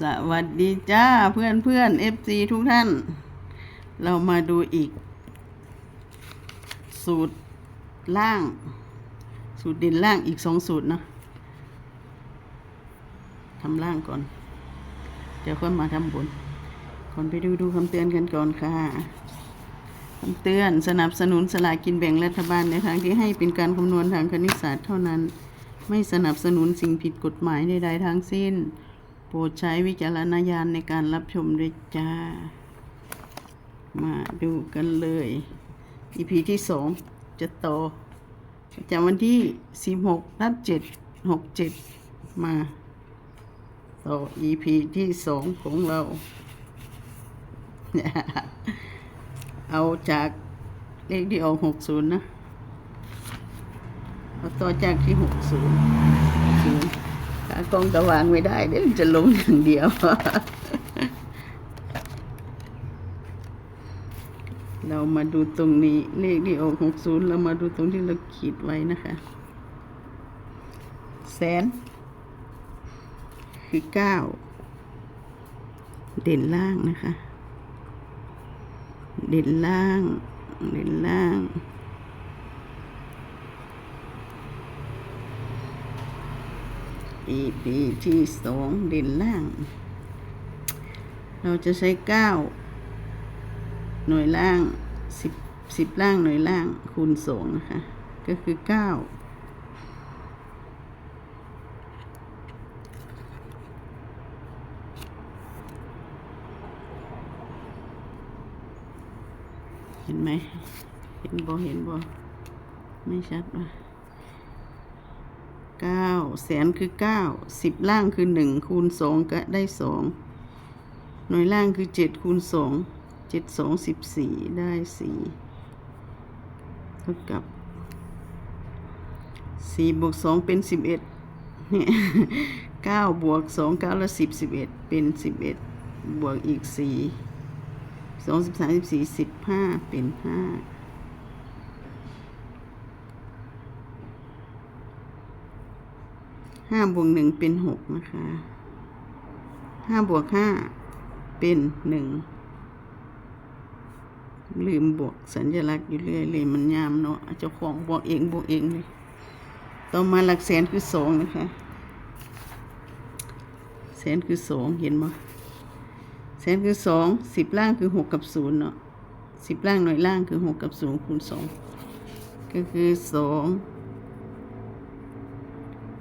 สวัสดีจ้าเพื่อนเพื่อนเอฟซีทุกท่าน เรามาดูอีก สูตรล่าง สูตรเด่นล่างอีกสองสูตรเนาะทำล่างก่อน เดี๋ยวค่อยมาทำบนก่อนไปดูดูคำเตือนกันก่อนค่ะคำเตือนสนับสนุนสลากกินแบ่งรัฐบาลในทางที่ให้เป็นการคำนวณทางคณิตศาสตร์เท่านั้น ไม่สนับสนุนสิ่งผิดกฎหมายใดๆทั้งสิ้น โปรดใช้วิจารณญาณในการรับชมด้วยจ้า มาดูกันเลย EP ที่สองจะโตอจากวันที่สิบหกนับเจ็ดหกเจ็ดมาต่อ EP ที่สองของเราเอาจากเลขที่ออกหกศูนย์นะ เอาต่อจากที่หกศูนย์ กองตะวางไม่ได้เดี๋ยวจะลงอย่างเดียวเรามาดูตรงนี้เลขที่ออกหกศูนย์เรามาดูตรงที่เราขีดไว้นะคะ แสน คือเก้าเด่นล่างนะคะ เด่นล่าง เด่นล่าง EP ที่สองเด่นล่าง เราจะใช้เก้าหน่วยล่างสิบสิบล่างหน่วยล่างคูณสองนะคะ ก็คือเก้าเห็นไหม เห็นบ่เห็นบ่ไม่ชัดว่ะ เก้าแสนคือเก้าสิบล่างคือหนึ่งคูณสองก็ได้สองหน่วยล่างคือเจ็ดคูณสองเจ็ดสองสิบสี่ได้สี่เท่ากับสี่บวกสองเป็นสิบเอ็ดเนี่ยเก้าบวกสองเก้าละสิบสิบเอ็ดเป็นสิบเอ็ดบวกอีกสี่สองสิบสามสิบสี่สิบห้าเป็นห้า ห้าบวกหนึ่งเป็นหกนะคะห้าบวกห้าเป็นหนึ่งลืมบวกสัญลักษณ์อยู่เรื่อยเลยมันยามเนาะเจ้าของบวกเองบวกเองเลยต่อมาหลักแสนคือสองนะคะ แสนคือสองเห็นไหมแสนคือสองสิบล่างคือหกกับศูนย์เนาะสิบล่างหน่วยล่างคือหกกับศูนย์คูณสองก็คือสอง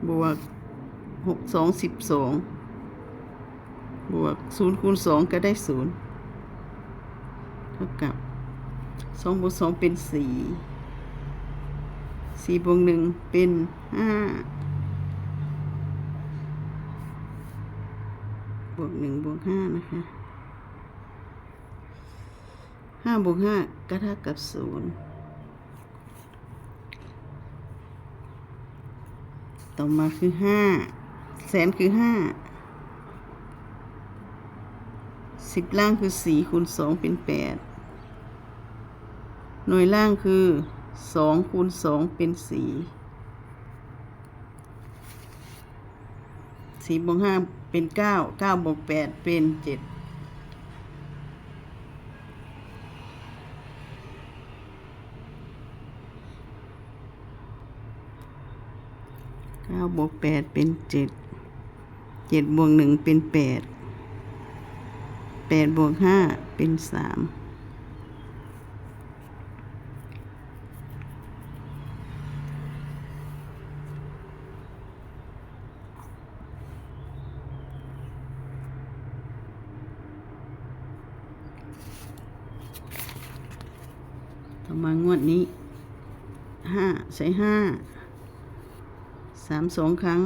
บวก หกสองสิบสองบวกศูนย์คูณสองก็ได้ศูนย์เท่ากับสองบวกสองเป็นสี่สี่บวกหนึ่งเป็นห้าบวกหนึ่งบวกห้านะคะห้าบวกห้าก็เท่ากับศูนย์ต่อมาคือห้า แสนคือห้าสิบล่างคือสี่คูณสองเป็นแปดหน่วยล่างคือสองคูณสองเป็นสี่สี่บวกห้าเป็นเก้าเก้าบวกแปดเป็นเจ็ดเก้าบวกแปดเป็นเจ็ด เจ็ดบวกหนึ่งเป็นแปดแปดบวกห้าเป็นสามต่อมางวดนี้ห้าใช้ห้าสามสองครั้ง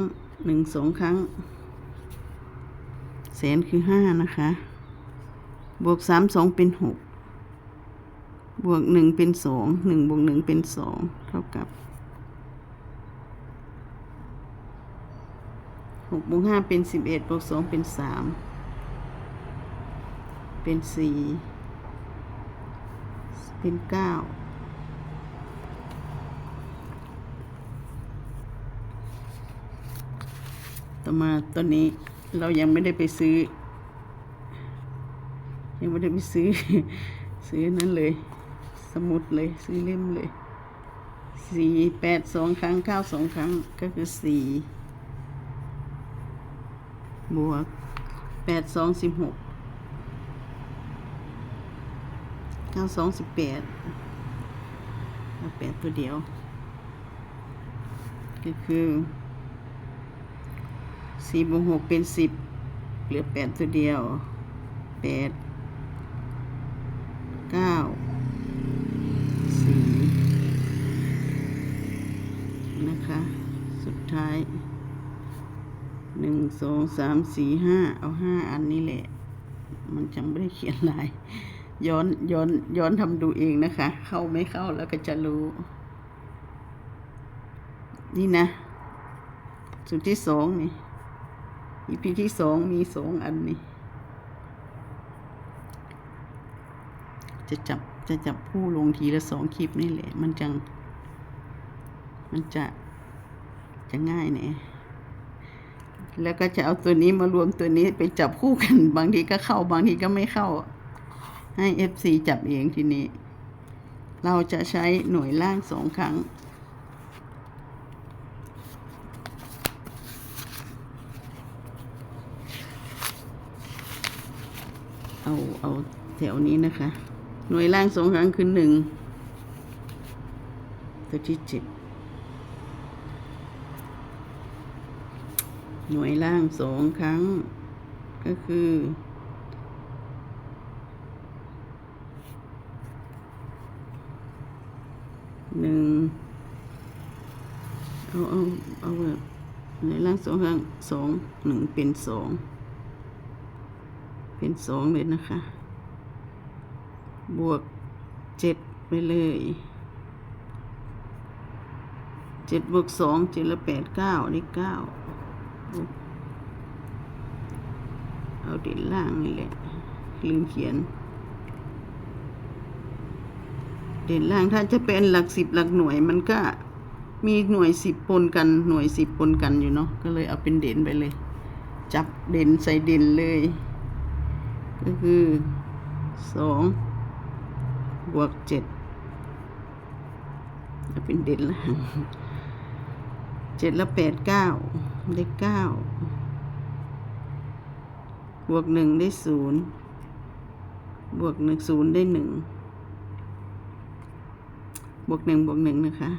หนึ่งสองครั้ง สนคือห้านะคะ บวกสามสองเป็นหกบวกหนึ่งเป็นสองหนึ่งบวกหนึ่งเป็นสองเท่ากับหกบวกห้าเป็นสิบเอ็ดบวกสองเป็นสามเป็นสี่เป็นเก้าต่อมาตอนนี้ เรายังไม่ได้ไปซื้อ ยังไม่ได้ไปซื้อ ซื้อนั้นเลย สมุดเลยซื้อเล่มเลยสี่แปดสองครั้งเก้าสองครั้งก็คือสี่บวกแปดสองสิบหกเก้าสองสิบแปดแปดตัวเดียว ก็คือ สี่บวกหกเป็นสิบเหลือแปดตัวเดียวแปดเก้าสี่นะคะ สุดท้ายหนึ่งสองสามสี่ห้าเอาห้าอันนี้แหละ มันจังไม่ได้เขียนลาย ย้อนย้อนย้อนทำดูเองนะคะ เข้าไม่เข้าแล้วก็จะรู้ นี่นะ สุดที่สองนี่ อีพีที่สองมีสองอันนี่จะจับจะจับผู้ลงทีละสองคลิปนี่แหละ มันจัง มันจะจะง่ายเนี่ยแล้วก็จะเอาตัวนี้มารวมตัวนี้ไปจับคู่กัน บางทีก็เข้าบางทีก็ไม่เข้า ให้เอฟซีจับเองทีนี้ เราจะใช้หน่วยล่างสองครั้ง เอาแถวนี้นะคะ หน่วยล่างสองครั้งคือหนึ่งตัวที่เจ็ดหน่วยล่างสองครั้ง ก็คือหนึ่งเอาเอาเอาแบบหน่วยล่างสองครั้งสองหนึ่งเป็นสอง เป็นสองเลยนะคะ บวกเจ็ดไปเลยเจ็ดบวกสองเจ็ดละแปดเก้าได้เก้าเอาเด่นล่างนี่แหละ ลืมเขียน เด่นล่างถ้าจะเป็นหลักสิบหลักหน่วยมันก็มีหน่วยสิบปนกันหน่วยสิบปนกันอยู่เนาะก็เลยเอาเป็นเด่นไปเลย จับเด่นใส่เด่นเลย ก็คือสองบวกเจ็ดจะเป็นเด่นละเจ็ดและแปดเก้าได้เก้าบวกหนึ่งได้ศูนย์บวกหนึ่งศูนย์ได้หนึ่งบวกหนึ่งบวกหนึ่งนะคะ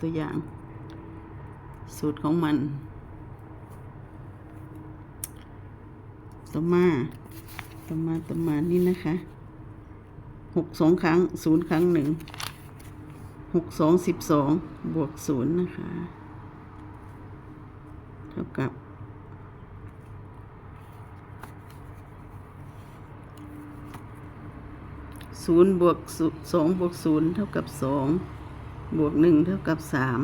ตัวอย่าง สูตรของมัน ต่อมา ต่อมาต่อมานี่นะคะหกสองครั้งศูนย์ครั้งหนึ่งหกสองสิบสองบวกศูนย์นะคะ เท่ากับศูนย์บวกสองบวกศูนย์เท่ากับสองบวกหนึ่งเท่ากับสาม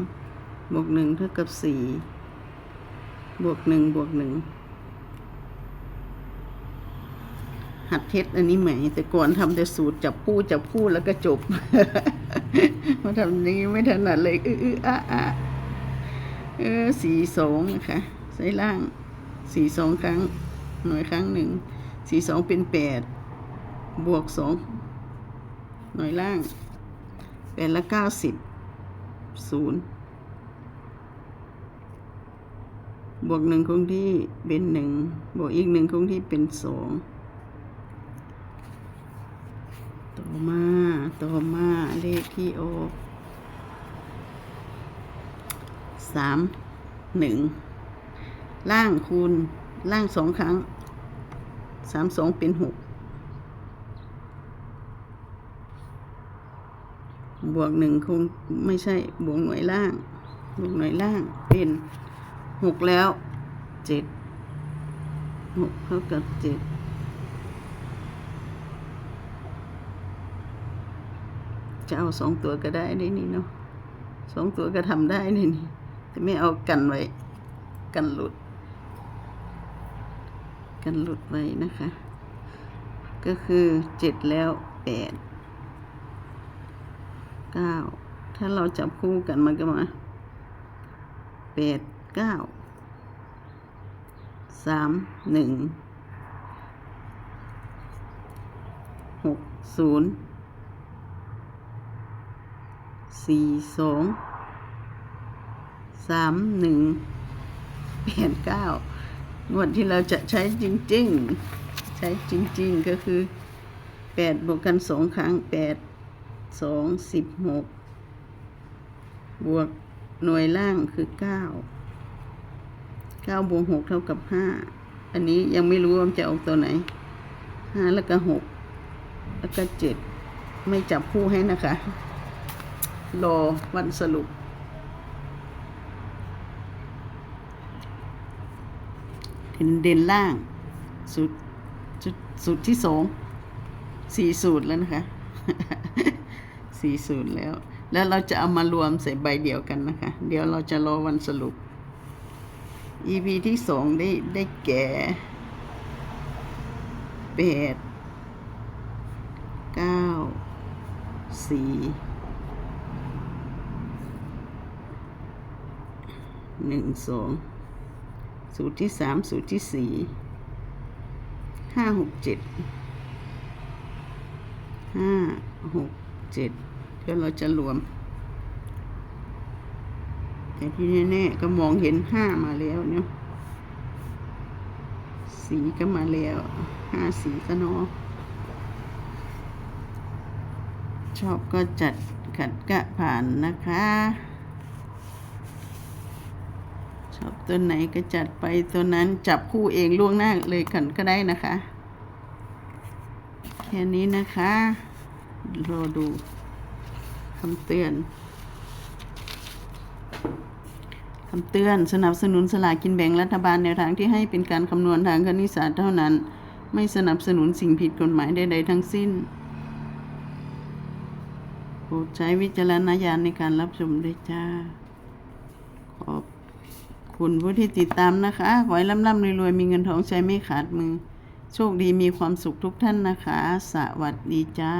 บวกหนึ่งเท่ากับสี่บวกหนึ่งบวกหนึ่ง หัดเทสอันนี้ใหม่แต่ก่อนทำแต่สูตรจับคู่จับคู่แล้วก็จบ มาทำนี้ไม่ถนัดเลยอื้ออื้ออะอะเออสี่สองนะคะใส่ล่างสี่สองครั้ง หน่วยครั้งหนึ่งสี่สองเป็นแปดบวกสองหน่วยล่างแปดละเก้าสิบศูนย์บวกหนึ่งคงที่เป็นหนึ่งบวกอีกหนึ่งคงที่เป็นสอง ต่อมาต่อมาเลขที่ออกสามหนึ่งล่างคูณล่างสองครั้งสามสองเป็นหกบวกหนึ่งคงไม่ใช่บวกหน่วยล่าง บวกหน่วยล่างเป็นหกแล้วเจ็ดหกเท่ากับเจ็ด จะเอาสองตัวก็ได้นี่นี่เนาะสองตัวก็ทำได้นี่นี่แต่ไม่เอากันไว้ กันหลุด กันหลุดไว้นะคะ ก็คือเจ็ดแล้วแปดเก้าถ้าเราจับคู่กันมันก็มาแปดเก้าสามหนึ่งหกศูนย์ สี่สองสามหนึ่งแปดเก้างวดที่เราจะใช้จริง ๆ ใช้จริง ๆ ก็คือแปดบวกกันสองครั้งแปดสองสิบหกบวกหน่วยล่างคือเก้าเก้าบวกหกเท่ากับห้าอันนี้ยังไม่รู้ว่าจะออกตัวไหนห้าแล้วก็หกแล้วก็เจ็ดไม่จับคู่ให้นะคะ รอวันสรุปเด่นเด่นล่างสูตรสูตรสูตรที่สองสี่สูตรแล้วนะคะสี่สูตรแล้ว แล้วเราจะเอามารวมใส่ใบเดียวกันนะคะ เดี๋ยวเราจะรอวันสรุป EP ที่สองได้ได้แก่แปดเก้าสี่ หนึ่งสองสูตรที่สามสูตรที่สี่ห้าหกเจ็ดห้าหกเจ็ดเดี๋ยวเราจะรวม แต่ที่แน่ๆก็มองเห็นห้ามาแล้วเนาะสีก็มาแล้วห้าสีก็เนาะชอบก็จัดขัดกะผ่านนะคะ ชอบ ตัวไหนก็จัดไปตัวนั้นจับคู่เองล่วงหน้าเลยกันก็ได้นะคะ แค่นี้นะคะรอดูคำเตือนคำเตือนสนับสนุนสลากกินแบ่งรัฐบาลแนวทางที่ให้เป็นการคำนวณทางคณิตศาสตร์เท่านั้น ไม่สนับสนุนสิ่งผิดกฎหมายใดๆทั้งสิ้นโปรดใช้วิจารณญาณในการรับชมด้วยจ้าขอบ คุณผู้ที่ติดตามนะคะ ขอให้ร่ำๆรวยๆ มีเงินทองใช้ไม่ขาดมือ โชคดีมีความสุขทุกท่านนะคะ สวัสดีจ้า